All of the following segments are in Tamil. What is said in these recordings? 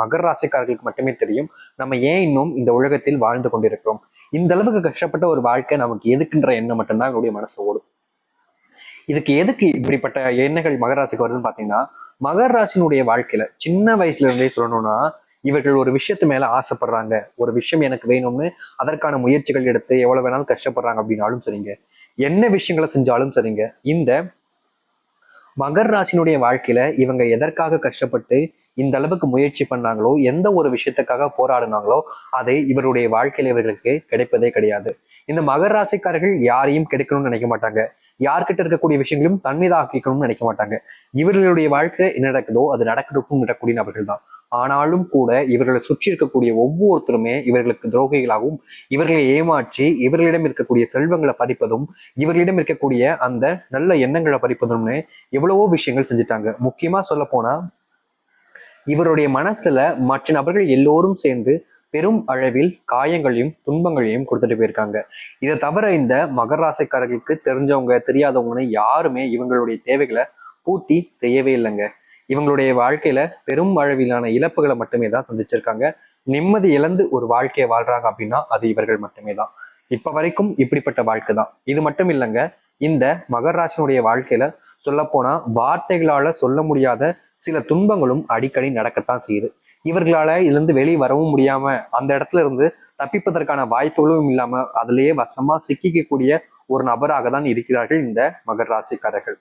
மகர ராசிக்காரர்களுக்கு மட்டுமே தெரியும். நம்ம ஏன் இன்னும் இந்த உலகத்தில் வாழ்ந்து கொண்டிருக்கிறோம்? இந்த அளவுக்கு கஷ்டப்பட்ட ஒரு வாழ்க்கை நமக்கு எதுக்குன்ற எண்ணம் மட்டும்தான் எங்களுடைய மனசு ஓடும். இதுக்கு எதுக்கு இப்படிப்பட்ட எண்ணங்கள் மகர ராசிக்கு வருதுன்னு பாத்தீங்கன்னா மகர ராசினுடைய வாழ்க்கையில சின்ன வயசுல இருந்தே சொல்லணும்னா இவர்கள் ஒரு விஷயத்து மேல ஆசைப்படுறாங்க. ஒரு விஷயம் எனக்கு வேணும்னு அதற்கான முயற்சிகள் எடுத்து எவ்வளவு வேணாலும் கஷ்டப்படுறாங்க அப்படின்னாலும் சரிங்க. என்ன விஷயங்களை செஞ்சாலும் சரிங்க. இந்த மகர் ராசினுடைய வாழ்க்கையில இவங்க எதற்காக கஷ்டப்பட்டு இந்த அளவுக்கு முயற்சி பண்ணாங்களோ எந்த ஒரு விஷயத்துக்காக போராடினாங்களோ அதை இவருடைய வாழ்க்கையில இவர்களுக்கு கிடைப்பதே கிடையாது. இந்த மகர் ராசிக்காரர்கள் யாரையும் கிடைக்கணும்னு நினைக்க மாட்டாங்க. யார்கிட்ட இருக்கக்கூடிய விஷயங்களையும் தன்மீதாக்கிக்கணும்னு நினைக்க மாட்டாங்க. இவர்களுடைய வாழ்க்கை என்ன நடக்குதோ அது நடக்கட்டும் நடக்கூடிய நபர்கள் தான். ஆனாலும் கூட இவர்களை சுற்றி இருக்கக்கூடிய ஒவ்வொருத்தருமே இவர்களுக்கு துரோகிகளாகவும் இவர்களை ஏமாற்றி இவர்களிடம் இருக்கக்கூடிய செல்வங்களை பறிப்பதும் இவர்களிடம் இருக்கக்கூடிய அந்த நல்ல எண்ணங்களை பறிப்பதும்னு எவ்வளவோ விஷயங்கள் செஞ்சுட்டாங்க. முக்கியமா சொல்ல போனா இவருடைய மனசுல மற்ற நபர்கள் எல்லோரும் சேர்ந்து பெரும் அளவில் காயங்களையும் துன்பங்களையும் கொடுத்துட்டு போயிருக்காங்க. இதை தவிர இந்த மகர ராசிக்காரர்களுக்கு தெரிஞ்சவங்க தெரியாதவங்கன்னு யாருமே இவங்களுடைய தேவைகளை பூர்த்தி செய்யவே இல்லைங்க. இவங்களுடைய வாழ்க்கையில பெரும் அளவிலான இழப்புகளை மட்டுமே தான் சந்திச்சிருக்காங்க. நிம்மதி இழந்து ஒரு வாழ்க்கையை வாழ்றாங்க அப்படின்னா அது இவர்கள் மட்டுமே தான். இப்ப வரைக்கும் இப்படிப்பட்ட வாழ்க்கை தான். இது மட்டும் இல்லைங்க இந்த மகராசனுடைய வாழ்க்கையில சொல்ல போனா வார்த்தைகளால சொல்ல முடியாத சில துன்பங்களும் அடிக்கடி நடக்கத்தான் செய்யுது. இவர்களால இதுல இருந்து வெளியே வரவும் முடியாம அந்த இடத்துல இருந்து தப்பிப்பதற்கான வாய்ப்புகளும் இல்லாம அதுலேயே வசமா சிக்கிக்கக்கூடிய ஒரு நபராக தான் இருக்கிறார்கள் இந்த மகர் ராசிக்காரர்கள்.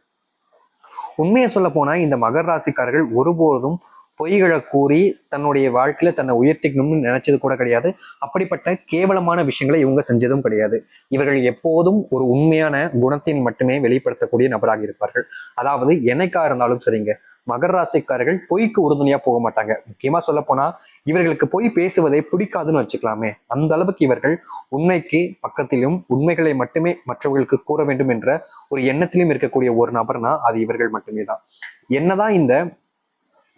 உண்மையை சொல்ல போனா இந்த மகர் ராசிக்காரர்கள் ஒருபோதும் பொய்களை கூறி தன்னுடைய வாழ்க்கையில தன்னை உயர்த்திக்கணும்னு நினைச்சது கூட கிடையாது. அப்படிப்பட்ட கேவலமான விஷயங்களை இவங்க செஞ்சதும் கிடையாது. இவர்கள் எப்போதும் ஒரு உண்மையான குணத்தின் மட்டுமே வெளிப்படுத்தக்கூடிய நபராக இருப்பார்கள். அதாவது என்னைக்கா இருந்தாலும் சரிங்க. மகர ராசிக்காரர்கள் பொய்க்கு உறுதுணையா போக மாட்டாங்க. முக்கியமா சொல்ல போனா இவர்களுக்கு பொய் பேசுவதை பிடிக்காதுன்னு வச்சுக்கலாமே. அந்த அளவுக்கு இவர்கள் உண்மைக்கு பக்கத்திலும் உண்மைகளை மட்டுமே மற்றவர்களுக்கு கூற வேண்டும் என்ற ஒரு எண்ணத்திலும் இருக்கக்கூடிய ஒரு நபர்னா அது இவர்கள் மட்டுமே தான். என்னதான் இந்த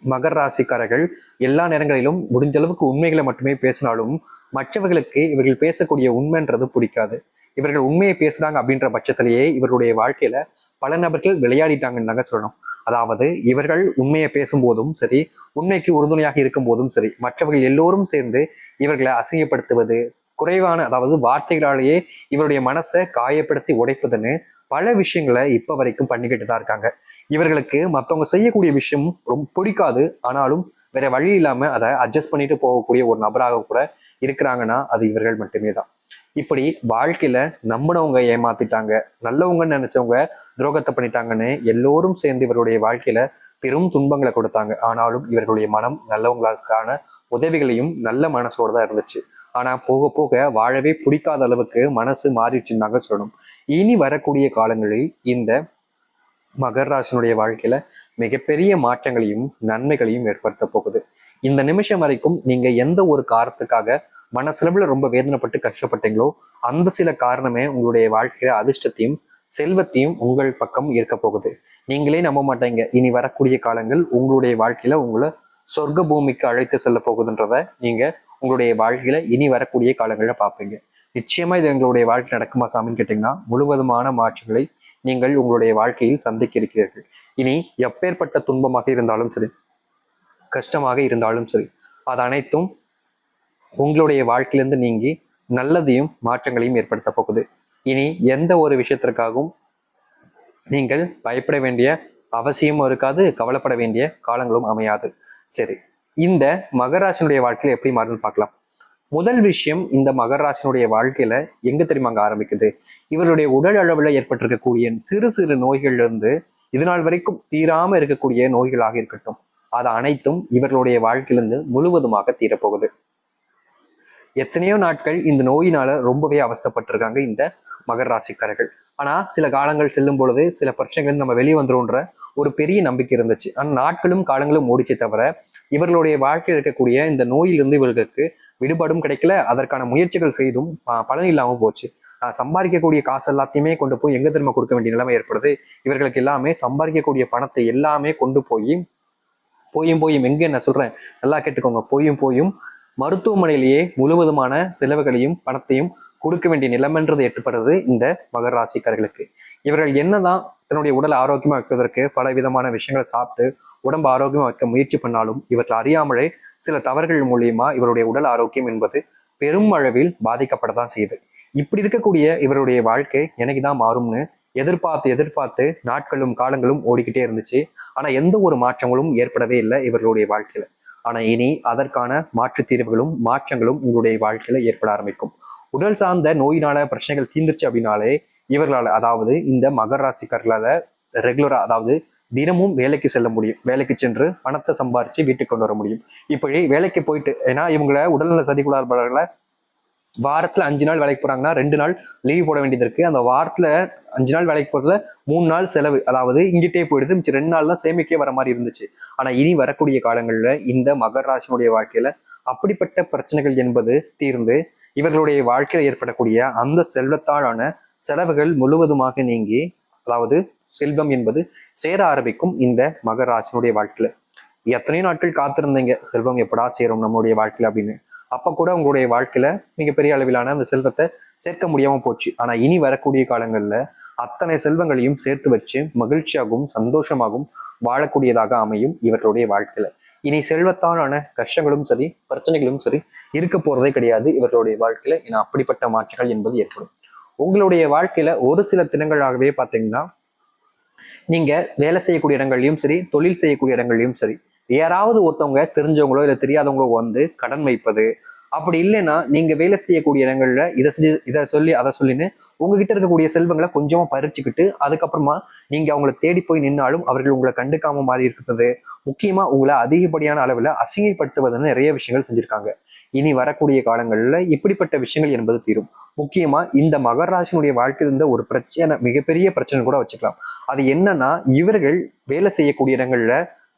மகர ராசிக்காரர்கள் எல்லா நேரங்களிலும் முடிஞ்ச அளவுக்கு உண்மைகளை மட்டுமே பேசினாலும் மற்றவர்களுக்கு இவர்கள் பேசக்கூடிய உண்மைன்றது பிடிக்காது. இவர்கள் உண்மையை பேசுறாங்க அப்படின்ற பட்சத்திலேயே இவருடைய வாழ்க்கையில பல நபர்கள் விளையாடிட்டாங்கன்னு தாங்க சொல்லணும். அதாவது இவர்கள் உண்மையை பேசும்போதும் சரி உண்மைக்கு உறுதுணையாக இருக்கும் போதும் சரி மற்றவர்கள் எல்லோரும் சேர்ந்து இவர்களை அசிங்கப்படுத்துவது குறைவான அதாவது வார்த்தைகளாலேயே இவருடைய மனசை காயப்படுத்தி உடைப்பதுன்னு பல விஷயங்களை இப்ப வரைக்கும் பண்ணிக்கிட்டு தான் இருக்காங்க. இவர்களுக்கு மற்றவங்க செய்யக்கூடிய விஷயம் ரொம்ப பிடிக்காது. ஆனாலும் வேற வழி இல்லாம அதை அட்ஜஸ்ட் பண்ணிட்டு போகக்கூடிய ஒரு நபராக கூட இருக்கிறாங்கன்னா அது இவர்கள் மட்டுமே தான். இப்படி வாழ்க்கையில நம்பினவங்க ஏமாத்திட்டாங்க நல்லவங்கன்னு நினைச்சவங்க துரோகத்தை பண்ணிட்டாங்கன்னு எல்லோரும் சேர்ந்து இவருடைய வாழ்க்கையில பெரும் துன்பங்களை கொடுத்தாங்க. ஆனாலும் இவர்களுடைய மனம் நல்லவங்களுக்கான உதவிகளையும் நல்ல மனசோட தான் இருந்துச்சு. ஆனா போக போக வாழவே பிடிக்காத அளவுக்கு மனசு மாறிடுச்சுன்னாங்க சொல்லணும். இனி வரக்கூடிய காலங்களில் இந்த மகராசனுடைய வாழ்க்கையில மிகப்பெரிய மாற்றங்களையும் நன்மைகளையும் ஏற்படுத்த போகுது. இந்த நிமிஷம் வரைக்கும் நீங்க எந்த ஒரு காரணத்துக்காக மனசளவுல ரொம்ப வேதனைப்பட்டு கஷ்டப்பட்டீங்களோ அந்த சில காரணமே உங்களுடைய வாழ்க்கையில அதிர்ஷ்டத்தையும் செல்வத்தையும் உங்கள் பக்கம் இருக்க போகுது. நீங்களே நம்ப மாட்டீங்க. இனி வரக்கூடிய காலங்கள் உங்களுடைய வாழ்க்கையில உங்களை சொர்க்க பூமிக்கு அழைத்து செல்ல போகுதுன்றத நீங்க உங்களுடைய வாழ்க்கையில இனி வரக்கூடிய காலங்களில் பார்ப்பீங்க. நிச்சயமா இது எங்களுடைய வாழ்க்கை நடக்குமா சாமின்னு கேட்டீங்கன்னா முழுவதுமான மாற்றங்களை நீங்கள் உங்களுடைய வாழ்க்கையில் சந்திக்க இருக்கிறீர்கள். இனி எப்பேற்பட்ட துன்பமாக இருந்தாலும் சரி கஷ்டமாக இருந்தாலும் சரி அது அனைத்தும் உங்களுடைய வாழ்க்கையிலிருந்து நீங்கி நல்லதையும் மாற்றங்களையும் ஏற்படுத்த போகுது. இனி எந்த ஒரு விஷயத்திற்காகவும் நீங்கள் பயப்பட வேண்டிய அவசியமும் இருக்காது கவலைப்பட வேண்டிய காலங்களும் அமையாது. சரி இந்த மகராசனுடைய வாழ்க்கையில எப்படி மாறுதுன்னு பார்க்கலாம். முதல் விஷயம் இந்த மகராசனுடைய வாழ்க்கையில எங்க தெரியுமா அங்க ஆரம்பிக்குது? இவருடைய உடல் அளவுல ஏற்பட்டிருக்கக்கூடிய சிறு சிறு நோய்கள்ல இருந்து இது நாள் வரைக்கும் தீராம இருக்கக்கூடிய நோய்களாக இருக்கட்டும். அது அனைத்தும் இவர்களுடைய வாழ்க்கையிலிருந்து முழுவதுமாக தீரப்போகுது. எத்தனையோ நாட்கள் இந்த நோயினால ரொம்பவே அவசப்பட்டிருக்காங்க இந்த மகர ராசிக்காரர்கள். ஆனால் சில காலங்கள் செல்லும் பொழுது சில பிரச்சனைகள் நம்ம வெளியே வந்துடும்ன்ற ஒரு பெரிய நம்பிக்கை இருந்துச்சு. ஆனால் நாட்களும் காலங்களும் ஓடிச்சே தவிர இவர்களுடைய வாழ்க்கையில் இருக்கக்கூடிய இந்த நோயிலிருந்து இவர்களுக்கு விடுபாடும் கிடைக்கல. அதற்கான முயற்சிகள் செய்தும் பலன் இல்லாமல் போச்சு. சம்பாதிக்கக்கூடிய காசு எல்லாத்தையுமே கொண்டு போய் எங்க திரும்ப கொடுக்க வேண்டிய நிலைமை ஏற்படுது? இவர்களுக்கு எல்லாமே சம்பாதிக்கக்கூடிய பணத்தை எல்லாமே கொண்டு போய் போயும் போயும் எங்க என்ன சொல்றேன்? நல்லா கேட்டுக்கோங்க. போயும் போயும் மருத்துவமனையிலேயே முழுவதுமான செலவுகளையும் பணத்தையும் கொடுக்க வேண்டிய நிலைமைன்றது எட்டுப்படுறது இந்த மகர ராசிக்காரர்களுக்கு. இவர்கள் என்னதான் தன்னுடைய உடல் ஆரோக்கியமாக வைப்பதற்கு பல விதமான விஷயங்களை சாப்பிட்டு உடம்பு ஆரோக்கியமாக வைக்க முயற்சி பண்ணாலும் இவர்கள் அறியாமலே சில தவறுகள் மூலியமா இவருடைய உடல் ஆரோக்கியம் என்பது பெரும் அளவில் பாதிக்கப்படத்தான் செய்யுது. இப்படி இருக்கக்கூடிய இவருடைய வாழ்க்கை எனக்கு தான் மாறும்னு எதிர்பார்த்து எதிர்பார்த்து நாட்களும் காலங்களும் ஓடிக்கிட்டே இருந்துச்சு. ஆனா எந்த ஒரு மாற்றங்களும் ஏற்படவே இல்லை இவர்களுடைய வாழ்க்கையில. ஆனா இனி அதற்கான மாற்று தீர்வுகளும் மாற்றங்களும் உங்களுடைய வாழ்க்கையில ஏற்பட ஆரம்பிக்கும். உடல் சார்ந்த நோயினால பிரச்சனைகள் தீர்ந்துருச்சு அப்படின்னாலே இவர்களால் அதாவது இந்த மகர ராசிக்காரர்களால ரெகுலரா அதாவது தினமும் வேலைக்கு செல்ல முடியும். வேலைக்கு சென்று பணத்தை சம்பாரிச்சு வீட்டுக்கு கொண்டு வர முடியும். இப்படி வேலைக்கு போயிட்டு ஏன்னா இவங்கள உடல்நல சதிகுலாளர்களை வாரத்துல அஞ்சு நாள் வேலைக்கு போறாங்கன்னா ரெண்டு நாள் லீவ் போட வேண்டியது இருக்கு. அந்த வாரத்துல அஞ்சு நாள் வேலைக்கு போறதுல மூணு நாள் செலவு. அதாவது இங்கிட்டே போயிடுது. மிச்சம் ரெண்டு நாள் தான் சேமிக்கே வர மாதிரி இருந்துச்சு. ஆனா இனி வரக்கூடிய காலங்கள்ல இந்த மகர ராசினுடைய வாழ்க்கையில அப்படிப்பட்ட பிரச்சனைகள் என்பது தீர்ந்து இவர்களுடைய வாழ்க்கையில் ஏற்படக்கூடிய அந்த செல்வத்தாலான செலவுகள் முழுவதுமாக நீங்கி அதாவது செல்வம் என்பது சேர ஆரம்பிக்கும் இந்த மகராஜனுடைய வாழ்க்கையில. எத்தனை நாட்கள் காத்திருந்தீங்க செல்வம் எப்படா சேரும் நம்மளுடைய வாழ்க்கையில அப்படின்னு. அப்ப கூட உங்களுடைய வாழ்க்கையில மிகப்பெரிய அளவிலான அந்த செல்வத்தை சேர்க்க முடியாம போச்சு. ஆனா இனி வரக்கூடிய காலங்கள்ல அத்தனை செல்வங்களையும் சேர்த்து வச்சு மகிழ்ச்சியாகவும் சந்தோஷமாகவும் வாழக்கூடியதாக அமையும் இவர்களுடைய வாழ்க்கையில. இனி செல்வத்தாலான கஷ்டங்களும் சரி பிரச்சனைகளும் சரி இருக்க போறதே கிடையாது. இவர்களுடைய வாழ்க்கையில ஏன்னா அப்படிப்பட்ட மாற்றங்கள் என்பது ஏற்படும். உங்களுடைய வாழ்க்கையில ஒரு சில தினங்களாகவே பார்த்தீங்கன்னா நீங்க வேலை செய்யக்கூடிய இடங்கள்லையும் சரி தொழில் செய்யக்கூடிய இடங்கள்லையும் சரி யாராவது ஒருத்தவங்க தெரிஞ்சவங்களோ இல்லை தெரியாதவங்களோ வந்து கடன் வைப்பது அப்படி இல்லைன்னா நீங்க வேலை செய்யக்கூடிய இடங்கள்ல இதை செஞ்சு இதை சொல்லி அதை சொல்லின்னு உங்ககிட்ட இருக்கக்கூடிய செல்வங்களை கொஞ்சமா பறிச்சுக்கிட்டு அதுக்கப்புறமா நீங்க அவங்கள தேடி போய் நின்னாலும் அவர்கள் உங்களை கண்டுக்காம மாறி இருக்கிறது. முக்கியமா உங்களை அதிகப்படியான அளவுல அசிங்கப்படுத்துவதுன்னு நிறைய விஷயங்கள் செஞ்சிருக்காங்க. இனி வரக்கூடிய காலங்கள்ல இப்படிப்பட்ட விஷயங்கள் என்பது தீரும். முக்கியமா இந்த மகராசினுடைய வாழ்க்கையில் இருந்த ஒரு பிரச்சனை மிகப்பெரிய பிரச்சனை கூட வச்சுக்கலாம். அது என்னன்னா இவர்கள் வேலை செய்யக்கூடிய இடங்கள்ல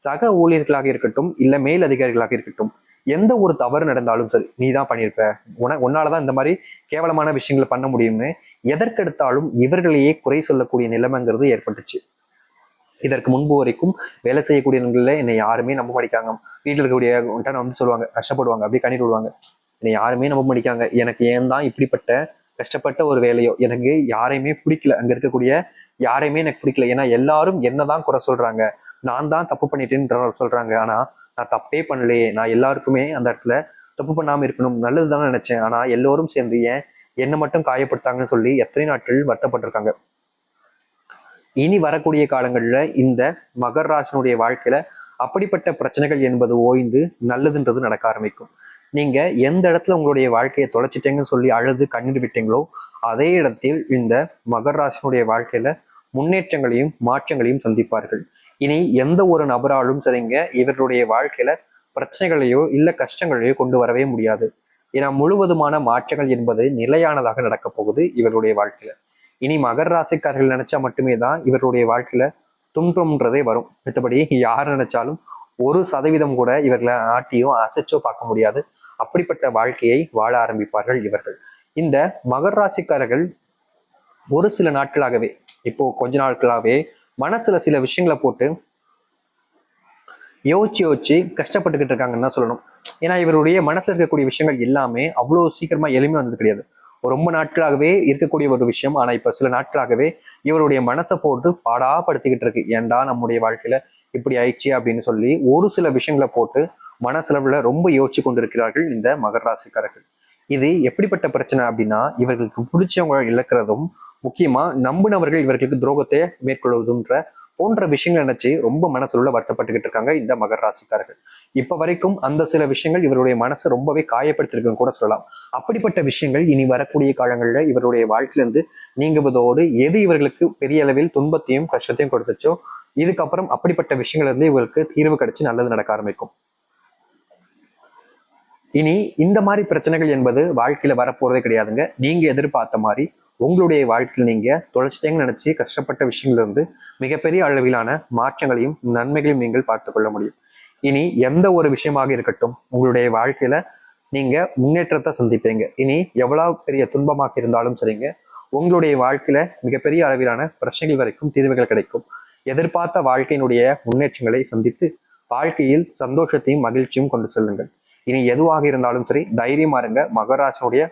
சக ஊழியர்களாக இருக்கட்டும் இல்ல மேல் அதிகாரிகளாக இருக்கட்டும் எந்த ஒரு தவறு நடந்தாலும் சரி நீ தான் பண்ணியிருப்ப. உன உன்னாலதான் இந்த மாதிரி கேவலமான விஷயங்களை பண்ண முடியும்னு எதற்கெடுத்தாலும் இவர்களையே குறை சொல்லக்கூடிய நிலைமைங்கிறது ஏற்பட்டுச்சு. இதற்கு முன்பு வரைக்கும் வேலை செய்யக்கூடிய இடங்கள்ல என்னை யாருமே நம்ப மாட்டாங்க வீட்டில் இருக்கக்கூடிய நான் வந்து சொல்லுவாங்க கஷ்டப்படுவாங்க அப்படி கண்ணீர் விடுவாங்க. என்னை யாருமே நம்ப மாட்டாங்க எனக்கு ஏன் தான் இப்படிப்பட்ட கஷ்டப்பட்ட ஒரு வேலையோ எனக்கு யாரையுமே பிடிக்கல. அங்க இருக்கக்கூடிய யாரையுமே எனக்கு பிடிக்கல. ஏன்னா எல்லாரும் என்னதான் குறை சொல்றாங்க நான் தான் தப்பு பண்ணிட்டேன்னு சொல்றாங்க. ஆனா நான் தப்பே பண்ணலையே. நான் எல்லாருக்குமே அந்த இடத்துல தப்பு பண்ணாமல் இருக்கணும். நல்லது தானே நினச்சேன். ஆனால் எல்லோரும் சேர்ந்து ஏன் என்னை மட்டும் காயப்படுத்தாங்கன்னு சொல்லி எத்தனை நாட்கள் வருத்தப்பட்டிருக்காங்க. இனி வரக்கூடிய காலங்களில் இந்த மகர் ராசனுடைய வாழ்க்கையில அப்படிப்பட்ட பிரச்சனைகள் என்பது ஓய்ந்து நல்லதுன்றது நடக்க ஆரம்பிக்கும். நீங்க எந்த இடத்துல உங்களுடைய வாழ்க்கையை தொலைச்சிட்டேங்கன்னு சொல்லி அழுது கண்ணீர் விட்டீங்களோ அதே இடத்தில் இந்த மகர் ராசனுடைய வாழ்க்கையில முன்னேற்றங்களையும் மாற்றங்களையும் சந்திப்பார்கள். இனி எந்த ஒரு நபராலும் சரிங்க இவர்களுடைய வாழ்க்கையில பிரச்சனைகளையோ இல்ல கஷ்டங்களையோ கொண்டு வரவே முடியாது. ஏன்னா முழுவதுமான மாற்றங்கள் என்பது நிலையானதாக நடக்க போகுது இவருடைய வாழ்க்கையில. இனி மகர் ராசிக்காரர்கள் நினைச்சா மட்டுமே தான் இவருடைய வாழ்க்கையில துன்பம்ன்றதே வரும். மற்றபடி யார் நினைச்சாலும் ஒரு சதவீதம் கூட இவர்களை ஆட்டியோ அசைச்சோ பார்க்க முடியாது. அப்படிப்பட்ட வாழ்க்கையை வாழ ஆரம்பிப்பார்கள் இவர்கள். இந்த மகர் ராசிக்காரர்கள் ஒரு சில நாட்களாகவே இப்போ கொஞ்ச நாட்களாகவே மனசுல சில விஷயங்களை போட்டு யோசிச்சு யோசிச்சு கஷ்டப்பட்டுக்கிட்டு இருக்காங்கன்னு தான் சொல்லணும். ஏன்னா இவருடைய மனசுல இருக்கக்கூடிய விஷயங்கள் எல்லாமே அவ்வளோ சீக்கிரமா எளிமையா வந்தது கிடையாது. ரொம்ப நாட்களாகவே இருக்கக்கூடிய ஒரு விஷயம். ஆனா இப்ப சில நாட்களாகவே இவருடைய மனசை போட்டு பாடாப்படுத்திக்கிட்டு இருக்கு. ஏன்டா நம்முடைய வாழ்க்கையில இப்படி ஆயிடுச்சு அப்படின்னு சொல்லி ஒரு சில விஷயங்களை போட்டு மனசளவுல ரொம்ப யோசிச்சு கொண்டிருக்கிறார்கள் இந்த மகர ராசிக்காரர்கள். இது எப்படிப்பட்ட பிரச்சனை அப்படின்னா இவர்களுக்கு பிடிச்சவங்க இழக்கிறதும் முக்கியமா நம்பினவர்கள் இவர்களுக்கு துரோகத்தை மேற்கொள்வதுன்ற போன்ற விஷயங்கள் நினைச்சு ரொம்ப மனசுல வருத்தப்பட்டுக்கிட்டு இருக்காங்க இந்த மகர ராசிக்காரர்கள். இப்ப வரைக்கும் அந்த சில விஷயங்கள் இவருடைய மனசை ரொம்பவே காயப்படுத்திருக்குன்னு கூட சொல்லலாம். அப்படிப்பட்ட விஷயங்கள் இனி வரக்கூடிய காலங்கள்ல இவருடைய வாழ்க்கையிலிருந்து நீங்குவதோடு எது இவர்களுக்கு பெரிய அளவில் துன்பத்தையும் கஷ்டத்தையும் கொடுத்துச்சோ இதுக்கப்புறம் அப்படிப்பட்ட விஷயங்கள் இருந்து இவருக்கு தீர்வு கிடைச்சு நல்லது நடக்க ஆரம்பிக்கும். இனி இந்த மாதிரி பிரச்சனைகள் என்பது வாழ்க்கையில வரப்போறதே கிடையாதுங்க. நீங்க எதிர்பார்த்த மாதிரி உங்களுடைய வாழ்க்கையில் நீங்கள் தொலைச்சிட்டேங்கன்னு நினச்சி கஷ்டப்பட்ட விஷயங்கள்லேருந்து மிகப்பெரிய அளவிலான மாற்றங்களையும் நன்மைகளையும் நீங்கள் பார்த்து கொள்ள முடியும். இனி எந்த ஒரு விஷயமாக இருக்கட்டும் உங்களுடைய வாழ்க்கையில நீங்க முன்னேற்றத்தை சந்திப்பீங்க. இனி எவ்வளவு பெரிய துன்பமாக இருந்தாலும் சரிங்க உங்களுடைய வாழ்க்கையில மிகப்பெரிய அளவிலான பிரச்சனைகள் வரைக்கும் தீர்வுகள் கிடைக்கும். எதிர்பார்த்த வாழ்க்கையினுடைய முன்னேற்றங்களை சந்தித்து வாழ்க்கையில் சந்தோஷத்தையும் மகிழ்ச்சியும் கொண்டு செல்லுங்கள். இனி எதுவாக இருந்தாலும் சரி தைரியமா இருங்க. மகராசனுடைய